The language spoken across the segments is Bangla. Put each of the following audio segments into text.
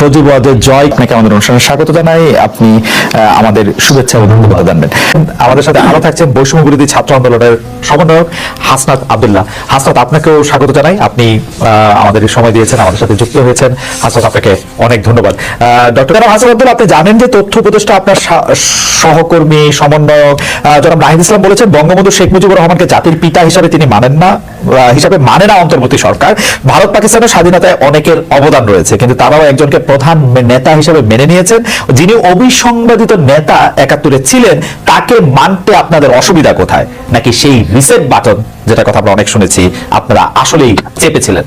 সজীব ওয়াজের জয়। আপনাকে আমাদের অনুষ্ঠানে স্বাগত জানাই। আপনি আমাদের শুভেচ্ছা ও ধন্যবাদ জানবেন। আমাদের সাথে আরও থাকছেন বৈষম্য বিরোধী ছাত্র আন্দোলনের সমন্বয়ক হাসনাত আবদুল্লাহ। হাসনাত, আপনাকেও স্বাগত জানাই। আপনি আমাদের সময় দিয়েছেন, আমাদের সাথে যুক্ত হয়েছেন। হাসনাত, আপনাকে অনেক ধন্যবাদ। ডক্টর কালাম হাসান আব্দুল্লাহ, আপনি জানেন যে তথ্য উপদেষ্টা আপনার সহকর্মী, সমন্বয়ক জনাব নাহিদ ইসলাম বলেছেন, বঙ্গবন্ধু শেখ মুজিবুর রহমানকে জাতির পিতা হিসাবে তিনি মানেন না হিসাবে মানে না অন্তর্বর্তী সরকার। ভারত পাকিস্তানের স্বাধীনতায় অনেকের অবদান রয়েছে, কিন্তু তারাও একজনকে প্রধান নেতা হিসেবে মেনে নিয়েছেন। যিনি অবিসংবাদিত নেতা একাত্তরে ছিলেন, তাকে মানতে আপনাদের অসুবিধা কোথায়? নাকি সেই রিসেট বাটন যেটা কথা আমরা অনেক শুনেছি, আপনারা আসলেই চেপেছিলেন?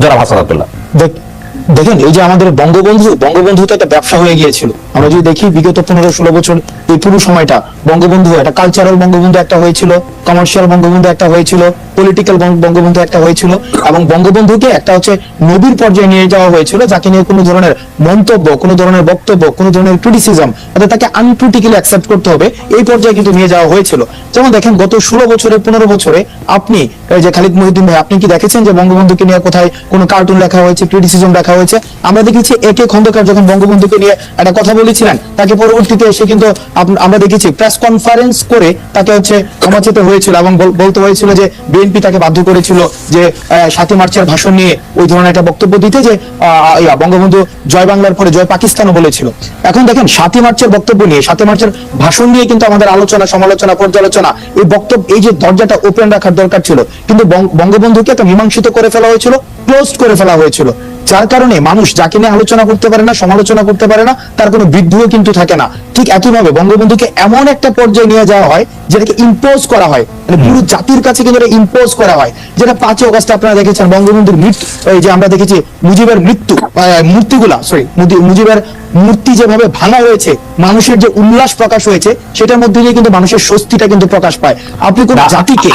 জনাব হাসান আব্দুল্লাহ। দেখ- দেখেন, এই যে আমাদের বঙ্গবন্ধু বঙ্গবন্ধু তো একটা ব্যবসা হয়ে গিয়েছিল। আমরা যদি দেখি, বিগত পনেরো ষোলো বছর এই পুরো সময়টা বঙ্গবন্ধু একটা কালচারাল বঙ্গবন্ধু একটা হয়েছিল কমার্শিয়াল বঙ্গবন্ধু একটা হয়েছিল পলিটিক্যাল বঙ্গবন্ধু একটা হয়েছিল, এবং বঙ্গবন্ধুকে একটা হচ্ছে নবীর পর্যায়ে নিয়ে যাওয়া হয়েছিল, যাকে নিয়ে কোনো ধরনের মন্তব্য, কোনো ধরনের বক্তব্য, কোনো ধরনের ক্রিটিসিজম অর্থাৎ তাকে আনক্রিটিক্যালি অ্যাকসেপ্ট করতে হবে, এই পর্যায়ে কিন্তু নিয়ে যাওয়া হয়েছিল। যেমন দেখেন, গত ষোলো বছরে, পনেরো বছরে আপনি যে খালিদ মহিউদ্দিন ভাই, আপনি কি দেখেছেন যে বঙ্গবন্ধুকে নিয়ে কোথায় কোনো কার্টুন লেখা হয়েছে ক্রিটিসিজম লেখা হয়েছে? আমরা দেখেছি একে খন্দকার যখন বঙ্গবন্ধুকে নিয়ে একটা কথা বলেছিলেন, তাকে পরবর্তীতে এসে কিন্তু আমরা দেখেছি প্রেস কনফারেন্স করে তাকে হচ্ছে ক্ষমা চেতে হয়েছিল এবং বলতে হয়েছিল যে বিএনপি তাকে বাধ্য করেছিল যে সাতই মার্চের ভাষণ নিয়ে ওই ধরনের একটা বক্তব্য দিতে যে বঙ্গবন্ধু জয় বাংলার পরে জয় পাকিস্তানও বলেছিল। এখন দেখেন, সাতই মার্চের বক্তব্য নিয়ে, সাতই মার্চের ভাষণ নিয়ে কিন্তু আমাদের আলোচনা, সমালোচনা, পর্যালোচনা, এই বক্তব্য, এই যে দরজাটা ওপেন রাখার দরকার ছিল, কিন্তু বঙ্গবন্ধুকে একটা মীমাংসিত করে ফেলা হয়েছিল ক্লোজ করে ফেলা হয়েছিল। যার কারণে মানুষ যাকে নিয়ে আলোচনা করতে পারে না, সমালোচনা করতে পারে না, তার কোনো বৃদ্ধিও কিন্তু থাকে না। ঠিক একইভাবে বঙ্গবন্ধুকে এমন একটা পর্যায়ে নিয়ে যাওয়া হয় যেটাকে ইম্পোজ করা হয়। মানে পুরো জাতির কাছে কিন্তু এটা ইম্পোজ করা হয়। যেটা পাঁচই অগস্ট আপনারা দেখেছেন বঙ্গবন্ধুর মৃত্যু এই যে আমরা দেখেছি মুজিবের মৃত্যু মূর্তিগুলা সরি মুজিবের মূর্তি যেভাবে ভাঙা হয়েছে মানুষের যে উল্লাস প্রকাশ হয়েছে সেটার মধ্যে দিয়ে কিন্তু মানুষের স্বস্তিটা কিন্তু প্রকাশ পায়। আপনি কোন জাতিকে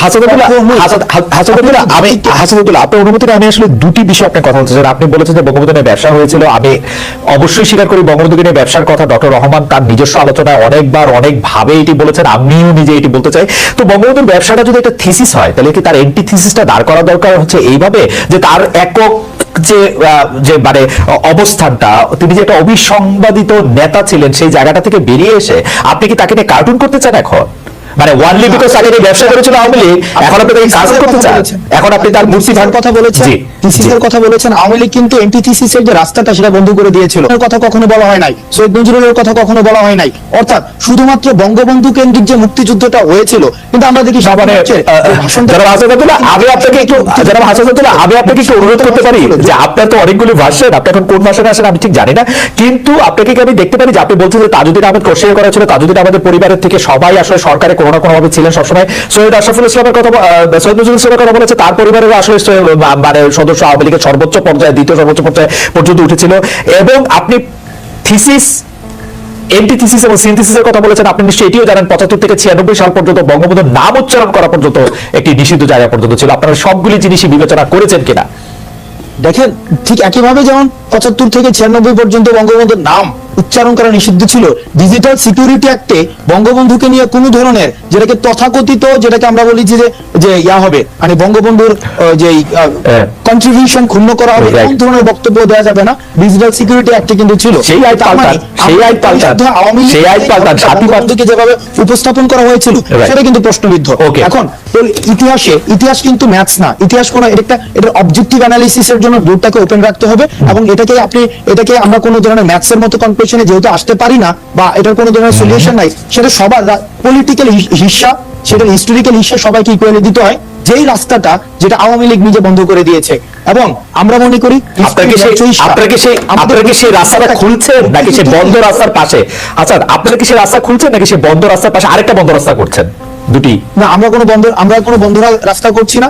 আপনার অনুমতিতে আমি আসলে দুটি বিষয় আপনার কথা বলতে চাই। আপনি বলেছেন যে বঙ্গবন্ধু নিয়ে ব্যবসা হয়েছিল। আমি অবশ্যই স্বীকার করি বঙ্গবন্ধুকে নিয়ে ব্যবসার কথা ডক্টর রহমান তার নিজস্ব আলোচনায় অনেকবার অনেক ভাবে এটি বলেছেন, আমিও নিজে এটি বলতে চাই। তো বঙ্গবন্ধুর ব্যবসাটা যদি একটা থিসিস হয়, তাহলে কি তার এন্টি থিসিসটা দাঁড় করা দরকার হচ্ছে এইভাবে? যে তার একক যে যে মানে অবস্থানটা, তিনি যে একটা অবিসংবাদিত নেতা ছিলেন সেই জায়গাটা থেকে বেরিয়ে এসে আপনি কি তাকে নিয়ে কার্টুন করতে চান এখন? মানে ওয়ানলি বিকজ তাকে নিয়ে ব্যবসা করেছিল আওয়ামী লীগ এখন আপনি তাকে করতে চান। এখন আপনি তার মূর্তি কথা বলেছেন? কথা বলেছেন আওয়ামী লীগ কিন্তু এন্টিথিসিসের যে রাস্তাটা সেটা বন্ধ করে দিয়েছিল। এর কথা কখনো বলা হয় নাই। সৈয়দ নজরুলের কথা কখনো বলা হয় নাই। অর্থাৎ শুধুমাত্র বঙ্গবন্ধু কেন্দ্রিক যে মুক্তিযুদ্ধটা হয়েছিল কিন্তু আমরা দেখি না, মানে, সমাজের আহ, যে হাসান আব্দুল্লাহ, আপনাকে একটু জনাব হাসান আমি আপনাকে একটু অনুরোধ করতে পারি যে আপনার তো অনেকগুলি ভার্সন আপনি এখন কোন ভার্সনে আসেন আমি ঠিক জানি না কিন্তু আপনাকে কি আমি দেখতে পারি যে আপনি বলছেন যে তাজুদ্দিন আহমেদ কোর্সিয়া করা ছিল তাজুদ্দিন আমাদের পরিবারের থেকে সবাই আসলে সরকারে কোনো না কোনো ভাবে ছিলেন সবসময়। সৈয়দ আশরাফুল ইসলামের কথা সৈয়দ নজরুল ইসলামের কথা বলেছে। তার পরিবারের আসলে মানে সদস্য আওয়ামী লীগের সর্বোচ্চ পর্যায়ে, দ্বিতীয় সর্বোচ্চ পর্যায়ে পর্যন্ত উঠেছিল। এবং আপনি থিসিস এবং সিনথিসিসের কথা বলেছেন, আপনি নিশ্চয়ই এটিও জানেন, পঁচাত্তর থেকে ছিয়ানব্বই সাল পর্যন্ত বঙ্গবন্ধুর নাম উচ্চারণ করা পর্যন্ত একটি নিষিদ্ধ জায়গা পর্যন্ত ছিল। আপনারা সবগুলি জিনিসই বিবেচনা করেছেন কিনা? দেখেন, ঠিক একইভাবে যেমন পঁচাত্তর থেকে ছিয়ানব্বই পর্যন্ত বঙ্গবন্ধুর নাম উচ্চারণ করা নিষিদ্ধ ছিল ডিজিটাল সিকিউরিটি অ্যাক্টে বঙ্গবন্ধুকে নিয়ে কোন ধরনের যেটাকে তথাকথিত যেটাকে আমরা বলি যে যে ইয়া হবে মানে বঙ্গবন্ধুর যে হ্যাঁ। কন্ট্রিবিউশন ক্ষুণ্ণ করা হবে. কোন ধরনের বক্তব্য দেওয়া যাবে না ডিজিটাল সিকিউরিটি অ্যাক্টে কিন্তু ছিল সেই আইন মানে পাল্টান, সেই আইন পাল্টান, আওয়ামী সেই আইন পাল্টান। বঙ্গবন্ধুকে যেভাবে উপস্থাপন করা হয়েছিল সেটা কিন্তু প্রশ্নবিদ্ধ. এখন তো ইতিহাসে ইতিহাস কিন্তু ম্যাথস না ইতিহাস কোন এটা এটা অবজেক্টিভ অ্যানালিসিসের জন্য ডোরটাকে ওপেন রাখতে হবে এবং এটাকে আপনি এটাকে আমরা কোনো ধরনের ম্যাথস এর মতো কনক্লুশনে যেহেতু আসতে পারি না বা এটার কোনো ধরনের সলিউশন নাই সেটা সবার পলিটিক্যাল হিসা সেটা হিস্টোরিক্যাল হিসা সবাইকে ইকুয়ালি দিতে হয়। যেই রাস্তাটা যেটা আওয়ামী লীগ নিজে বন্ধ করে দিয়েছে। এবং আমরা মনে করি আপনাকে সেই আপনাকে সেই আপনাকে সেই রাস্তাটা খুলছে নাকি সেই বন্ধ রাস্তার পাশে? আচ্ছা আপনারা কি সেই রাস্তা খুলছে নাকি সেই বন্ধ রাস্তার পাশে আরেকটা বন্ধ রাস্তা করছেন? দুটি। না আমরা কোনো বন্ধ আমরা কোনো বন্ধ রাস্তা করছি না।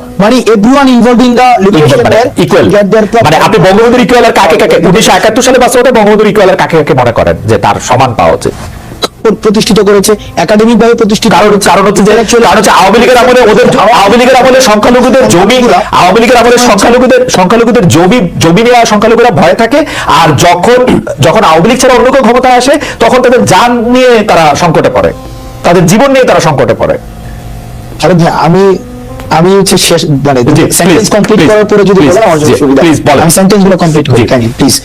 মানে everyone involve in liberation equal মানে আপনি বঙ্গবন্ধুর ইকুয়াল আর কাকে কাকে উনিশশো একাত্তর সালে বাস্তবতা বঙ্গবন্ধুর ইকুয়াল আর কাকে কাকে মনে করেন? যে তার সমান পাওয়া উচিত। প্রতিষ্ঠিত করেছে? একাডেমিক ভাবে প্রতিষ্ঠিত কারণ কারণ হচ্ছে যে কারণ হচ্ছে আওয়ামী লীগের আমলে ওদের আওয়ামী লীগের আমলে সংখ্যালঘুদের জমি আওয়ামী লীগের আমলে সংখ্যালঘুদের সংখ্যালঘুদের জমি জমি নিয়ে সংখ্যালঘুরা ভয় থাকে আর যখন যখন আওয়ামী লীগ ছাড়া অন্য কেউ ক্ষমতায় আসে তখন তাদের যান নিয়ে তারা সংকটে পড়ে। তাদের জীবন নিয়ে তারা সংকটে পড়ে। আমি আমি হচ্ছে শেষ মানে সেন্টেন্স কমপ্লিট করার পরে যদি বলা জি, সুবিধা প্লিজ বলেন। আমি সেন্টেন্সগুলো কমপ্লিট করি প্লিজ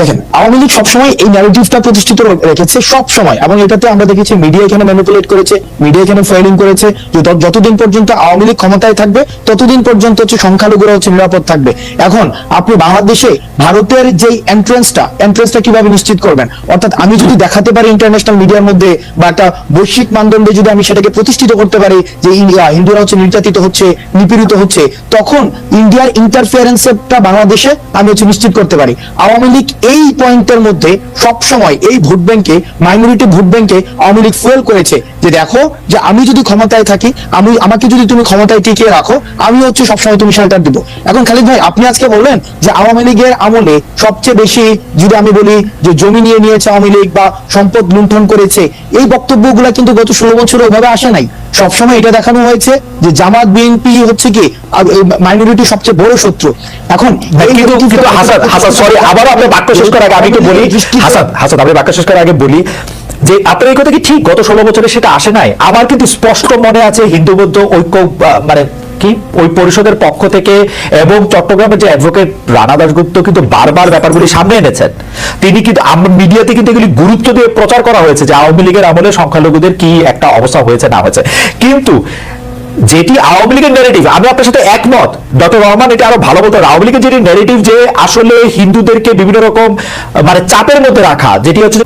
দেখেন, আওয়ামী লীগ সবসময় এই ন্যারেটিভটা প্রতিষ্ঠিত রেখেছে সব সময় এবং এটাতে আমরা দেখেছি মিডিয়া এখানে ম্যানিপুলেট করেছে মিডিয়া এখানে ফাইলিং করেছে, যে যতদিন পর্যন্ত আওয়ামী লীগ ক্ষমতায় থাকবে, ততদিন পর্যন্ত হচ্ছে সংখ্যালঘুরা হচ্ছে নিরাপদ থাকবে। এখন আপনি বাংলাদেশে ভারতের যে এন্ট্রান্সটা এন্ট্রান্সটা কীভাবে নিশ্চিত করবেন? অর্থাৎ আমি যদি দেখাতে পারি ইন্টারন্যাশনাল মিডিয়ার মধ্যে বা একটা বৈশ্বিক মানদণ্ডে যদি আমি সেটাকে প্রতিষ্ঠিত করতে পারি, যে ইন্ডিয়া হিন্দুরা হচ্ছে নির্যাতিত হচ্ছে, নিপীড়িত হচ্ছে, তখন ইন্ডিয়ার ইন্টারফিয়ারেন্সটা বাংলাদেশে আমি হচ্ছে নিশ্চিত করতে পারি। আওয়ামী লীগ এই পয়েন্টের মধ্যে সব সময় এই ভোট ব্যাংকে মাইনরিটি ভোট ব্যাংকে আওয়ামী লীগ ফুয়েল করেছে যে দেখো যে আমি যদি ক্ষমতায় থাকি আমি আমাকে যদি তুমি ক্ষমতায় টিকিয়ে রাখো আমি হচ্ছে সবসময় তুমি শেল্টার দিব। এখন খালিদ ভাই আপনি আজকে বললেন যে আওয়ামী লীগের আমলে সবচেয়ে বেশি যদি আমি বলি যে জমি নিয়ে নিয়েছে আওয়ামী লীগ বা সম্পদ লুণ্ঠন করেছে এই বক্তব্যগুলো কিন্তু গত ষোলো বছর ওইভাবে আসে নাই। সবসময় এটা দেখানো হয়েছে যে জামাত বিএনপি হচ্ছে কি মাইনরিটি সবচেয়ে বড় শত্রু। এখন হাসান হাসান সরি আবারও আপনি বাক্য শেষ করার আগে আমি একটু বলি। হাসান হাসান আপনি বাক্য শেষ করার আগে বলি যে আপনার এই কথা কি ঠিক? গত ষোলো বছরে সেটা আসে নাই। আমার কিন্তু স্পষ্ট মনে আছে হিন্দু বৌদ্ধ ঐক্য মানে কি? ওই পরিষদের পক্ষ থেকে এবং চট্টগ্রামের যে অ্যাডভোকেট রানা দাসগুপ্ত কিন্তু বারবার ব্যাপারগুলি সামনে এনেছেন। তিনি কিন্তু মিডিয়াতে কিন্তু এগুলি গুরুত্ব দিয়ে প্রচার করা হয়েছে যে আওয়ামী লীগের আমলে সংখ্যালঘুদের কি একটা অবস্থা হয়েছে না হয়েছে। কিন্তু যেটি আওয়ামী লীগের ন্যারেটিভ আমি আপনার সাথে একমত। ডক্টর রহমান, এটা আরও ভালো বলতে আওয়ামী লীগের যেটি ন্যারেটিভ যে আসলে হিন্দুদেরকে বিভিন্ন রকম মানে চাপের মধ্যে রাখা, যেটি হচ্ছে